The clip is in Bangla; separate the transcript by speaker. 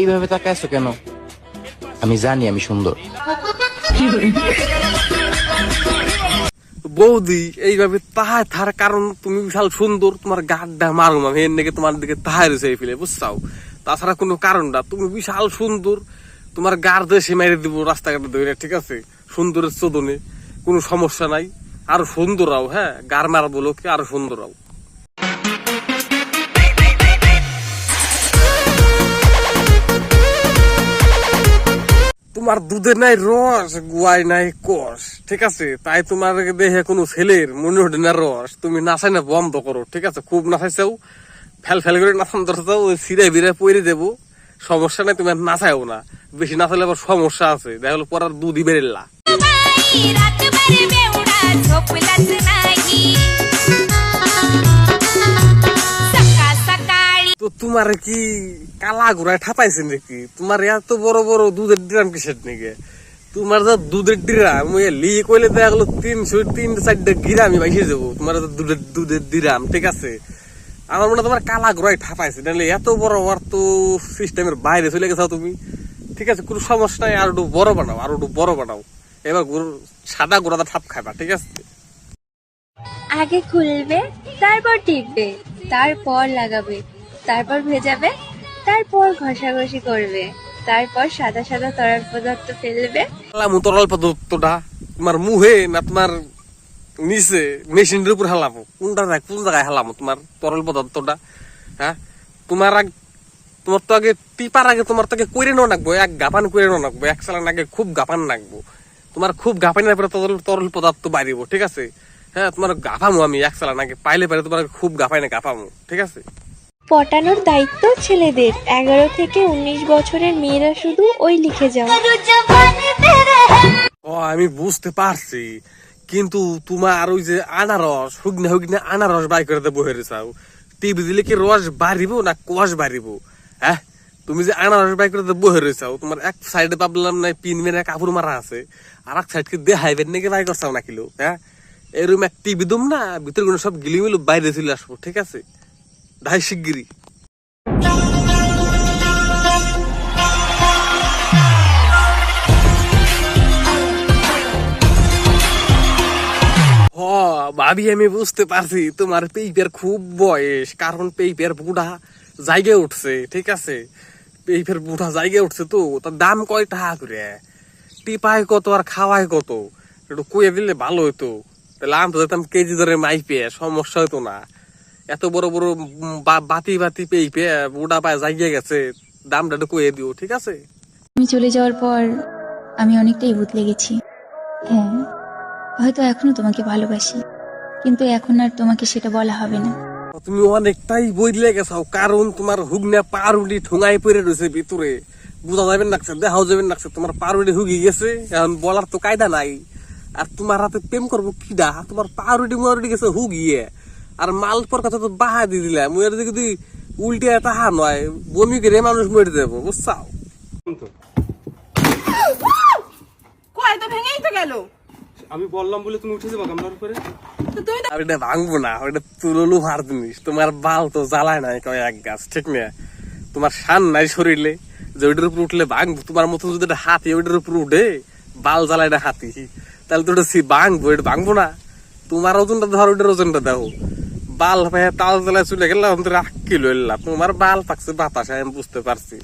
Speaker 1: এইভাবে তাকাইছো কেন? আমি জানি আমি সুন্দর।
Speaker 2: বৌদি, এইভাবে তাহায় থার কারণ তুমি বিশাল সুন্দর, তোমার গাড্ডা মারুম আমি, এর নাকি তোমার দিকে তাহায় রয়েছে ফেলে, বুঝছাও? তাছাড়া কোনো কারণ না তুমি বিশাল সুন্দর, তোমার গার দেশে মেরে দিব রাস্তাঘাটে ধরে ঠিক আছে? সুন্দরের চোদনে, কোনো সমস্যা নাই। আরও সুন্দরাও হ্যাঁ? গার মারা বলো কি আরও সুন্দরাও তোমার দুধে নাই রস গুয়াই নাই কষ, ঠিক আছে? তাই তোমার দেহে কোনো ছেলের মনে ওঠে না রস। তুমি নাচাই না, বন্ধ করো, ঠিক আছে? খুব নাচাইছাও, ফেল ফেল করে নাচান ধরছাও ওই সিরে বিরে পরে দেবো। সমস্যা নাই, তুমি নাচাইও না। বেশি নাচালে আবার সমস্যা আছে। দেখা হলো পরার দুধই বেরেলা তোমার কি কালা ঘোড়ায় ঠাপাইছে নাকি? তোমার এত বড় বড় দুধের ড্রাম কিসের নাকি? তোমার যা দুধের ড্রাম লি কইলে দেখা গেলো তিনশো, তিন চারটা গিরামি বাইসে যাব। তোমার দুধের দুধের দিরাম ঠিক আছে? আমার মনে তোমার কালা ঘোড়ায় ঠাপাইছে। নাহলে এত বড় আর তো সিস্টেমের বাইরে চলে গেছো তুমি। ঠিক আছে, কোনো সমস্যা নাই, আর একটু বড় বানাও, আর একটু বড় বানাও। এবার সাদা গোড়াটা ঠাপ খাইবা ঠিক আছে?
Speaker 3: আগে খুলবে, তারপর টিপবে, তারপর লাগাবে। তারপর ভেজাবে, তারপর ঘষাঘষি করবে, তারপর সাদা সাদা তরল পদার্থ ফেলবে।
Speaker 2: তরল পদার্থটা তোমার মুহে না তোমার নিচে মেশিনের উপর হালামো কোনটা কোন জায়গায় হালামো তোমার তরল পদার্থটা? হ্যাঁ? তোমার আগ তোমার তো আগে টিপার আগে তোমার তো আগে কইরে নেওয়া এক গাপান কইরে নেওয়া এক চালান আগে খুব গাপান নাকবো তোমার খুব গাপানের পরে তরল তরল পদার্থ বাড়িব, ঠিক আছে? হ্যাঁ তোমার গাফামো আমি এক চালান আগে, পাইলে পারে তোমার খুব গাফাই না গাপামো, ঠিক আছে?
Speaker 3: পটানোর দায়িত্ব ছেলেদের। এগারো থেকে উনিশ বছরের মেয়েরা শুধু ওই লিখে যাও।
Speaker 2: ও, আমি বুঝতে পারছি। কিন্তু তোমার ওই যে আনারস, হুগনা হুগনা আনারস বাই করে দেবো হেরে চাও। টিভি দিলে কি রস বাড়িব না কষ বাড়িব? হ্যাঁ? তুমি যে আনারস বাই করে দেবো হেরে চাও, তোমার এক সাইডে পাবলাম না, পিন মেরে কাপড় মারা আছে। আর এক সাইড কে দেখাইবেন নাকি বাই করছাও না কিলো হ্যাঁ? এরকম এক টিভি দুম না, ভিতরে কোনো সব গিলি মিলো বাইরে চলে আসব, ঠিক আছে? ঢাই শিগগিরি ভাবি, আমি বুঝতে পারছি, তোমার পেইপের খুব বয়স, কারণ পেইপের বুড়া জায়গায় উঠছে, ঠিক আছে? পেইপের বুড়া জায়গায় উঠছে তো, তার দাম কয় টাকা করে? টিপায় কত আর খাওয়ায় কত? একটু কুয়ে দিলে ভালো হতো তাহলে আমি তো যেতাম কেজি ধরে মাইপে, সমস্যা হতো না। এত বড় বড় বাতি বাতি পেইপে বুড়া পায় জায়গায় গেছে। দামটা একটু কুয়ে দিও ঠিক আছে?
Speaker 4: আমি চলে যাওয়ার পর আমি অনেকটাই বদলে গেছি। হ্যাঁ হয়তো এখনও তোমাকে ভালোবাসি কিন্তু এখন আর তোমাকে সেটা বলা হবে না।
Speaker 2: তুমি অনেকটাই বইলে গেছাও কারণ তোমার হুগনা পারুটি ঠুঙাই পড়ে রয়েছে ভিতরে। বুঝা যাবেন নাকছে দেখাও যাবেন নাকছে তোমার পারুটি হুগি গেছে এখন বলার তো কায়দা নাই। আর তোমার হাতে প্রেম করব কিডা? তোমার পারুটি মারুটি গেছে হুগিয়ে। আর মাল পর কথা তো বাহা দিয়ে দিলাম। মুয়ের দিকে যদি উল্টে তাহা নয় বমি করে মানুষ মরে দেবো বুঝছাও?
Speaker 5: কয় তো ভেঙেই তো গেল?
Speaker 6: আমি বললাম বলে তুমি উঠে যাব গামলার উপরে।
Speaker 5: তো তুমি তো
Speaker 2: আর এটা ভাঙবো না ওটা তুললু ভার জিনিস। তোমার বাল তো জ্বালায় নাই কয় এক গাছ ঠিক না? তোমার শান নাই শরীরে যে ওইটার উপর উঠলে ভাঙবো। তোমার মতো যদি একটা হাতি ওইটার উপর উঠে বাল জ্বালায় না হাতি। তাহলে তো ওটা সি ভাঙবো এটা ভাঙবো না। তোমার ওজনটা ধর ওইটার ওজনটা দাও। বাল ভাই তাল জ্বালায় চলে গেলাম রাখ কিলো এলাম তোমার বাল পাকছে বাতাসে, আমি বুঝতে পারছি।